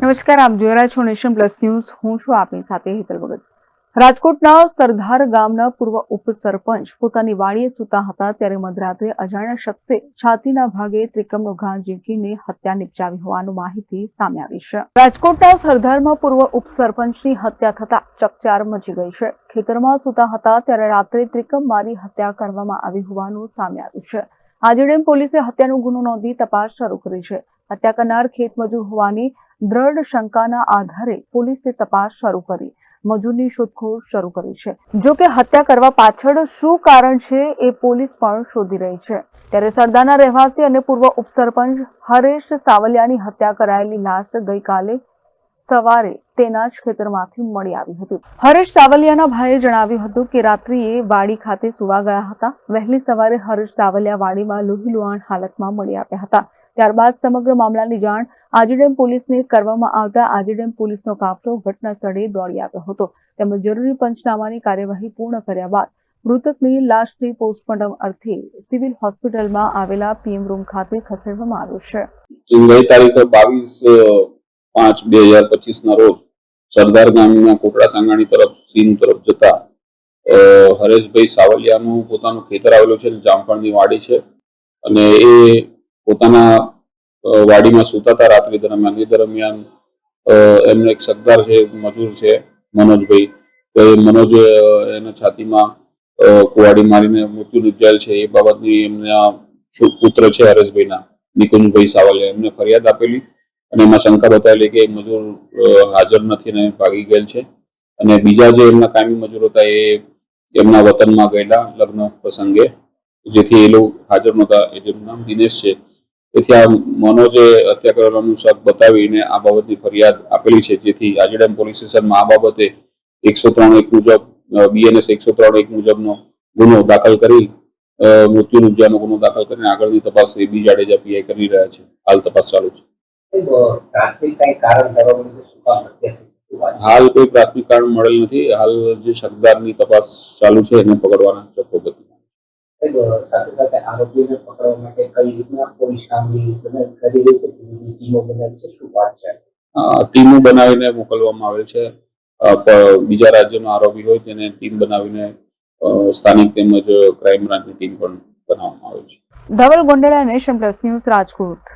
નમસ્કાર, આપ જોઈ રહ્યા છો નેશન પ્લસ ન્યૂઝ. હું છું આપની સાથે હેતલ ભગત. રાજકોટના સરધાર ગામના પૂર્વ ઉપસરપંચ પોતાની વાડીએ સૂતા હતા ત્યારે મધરાત્રે અજાણ્યા શખ્સે છાતીના ભાગે ત્રિકમનો ઘા ઝીંકીને હત્યા નિપજાવી હોવાનું માહિતી સામે આવી છે. રાજકોટના સરધારમાં પૂર્વ ઉપસરપંચની હત્યા થતા ચકચાર મચી ગઈ છે. ખેતરમાં સૂતા હતા ત્યારે રાત્રે ત્રિકમ મારી હત્યા કરવામાં આવી હોવાનું સામે આવ્યું છે. આજીડેમ પોલીસે હત્યાનો ગુનો નોંધી તપાસ શરૂ કરી છે. હત્યા કરનાર ખેતમજૂર હોવાની દ્રઢ શંકાના આધારે પોલીસે તપાસ શરૂ કરી. મજૂરની શોધખોળ શરૂ કરી છે. જો કે હત્યા કરવા પાછળ શું કારણ છે એ પોલીસ પણ શોધી રહી છે. ત્યારે સરદારના રહેવાસી અને પૂર્વ ઉપસરપંચ હરેશ સાવલિયાની હત્યા કરાયેલી લાશ ગઈકાલે સવારે તેના જ ખેતરમાંથી મળી આવી હતી. હરેશ સાવલિયાના ભાઈએ જણાવ્યું હતું કે રાત્રિએ વાડી ખાતે સુવા ગયા હતા. વહેલી સવારે હરેશ સાવલિયા વાડીમાં લોહી લુહાણ હાલતમાં મળી આવ્યા હતા. ત્યારબાદ સમગ્ર મામલાની જાણ આજીડેમ પોલીસને કરવામાં આવતા આજીડેમ પોલીસનો કાફલો ઘટના સ્થળે દોડી આવ્યો હતો. તેમજ જરૂરી પંચનામાની કાર્યવાહી પૂર્ણ કર્યા બાદ મૃતકની લાશની પોસ્ટમોર્ટમ અર્થે સિવિલ હોસ્પિટલમાં આવેલા પીએમ રૂમ ખાતે ખસેડવામાં આવ્યો છે. તારીખ બાવીસ પાંચ બે હજાર પચીસ ના રોજ સરદાર ગામના કોટડા સાંગાણી તરફ સીમ તરફ જતા હરેશભાઈ સાવલિયાનું પોતાનું ખેતર આવેલું છે જામફળની વાડી છે. અને એ પોતાના વાડીમાં સૂતા હતા રાત્રિ દરમિયાન. એ દરમિયાન એમનો એક સરદાર છે મજૂર છે, મનોજભાઈ. તો એ મનોજ એના છાતીમાં કુવાડી મારીને મૃત્યુ નિપજાયેલ છે. એ બાબતની એમના પુત્ર છે હરેશભાઈના, નિકુંજભાઈ સાવલિયા. એમને ફરિયાદ આપેલી અને એમાં શંકા બતાવેલી કે મજૂર હાજર નથી અને ભાગી ગયેલ છે. અને બીજા જે એમના કાયમી મજૂર હતા એ એમના વતનમાં ગયેલા લગ્ન પ્રસંગે, જેથી એ લોકો હાજર નહોતા. એ જેમનું નામ દિનેશ છે. તેથી આ મનોજે હત્યા કરવાનું શક બતાવીને આ બાબતની ફરિયાદ આપેલી છે. જેથી આજીડેમ પોલીસ સ્ટેશનમાં આ બાબતે એકસો ત્રણ એક મુજબ બીએનએસ એકસો ત્રણ એક મુજબનો ગુનો દાખલ કરી મૃત્યુ નિપજાનો ગુનો દાખલ કરીને આગળની તપાસ એ બી જાડેજા પીઆઈ કરી રહ્યા છે. હાલ તપાસ ચાલુ છે? હાલ કોઈ પ્રાથમિક કારણ મળેલ નથી. હાલ જે શકદારની તપાસ ચાલુ છે એને પકડવાના સાથે સાથે આરોપીને પકડવા માટે કઈ રીતના પોલીસ કામગીરી કરી રહી છે? ટીમો બનાવી છે? શું વાત છે? ટીમો બનાવીને મોકલવામાં આવે છે. બીજા રાજ્યનો આરોપી હોય તેને ટીમ બનાવીને સ્થાનિક તેમજ ક્રાઇમ બ્રાન્ચની ટીમ પણ બનાવવામાં આવે છે. Dhaval Gondela nation plus news Rajkot.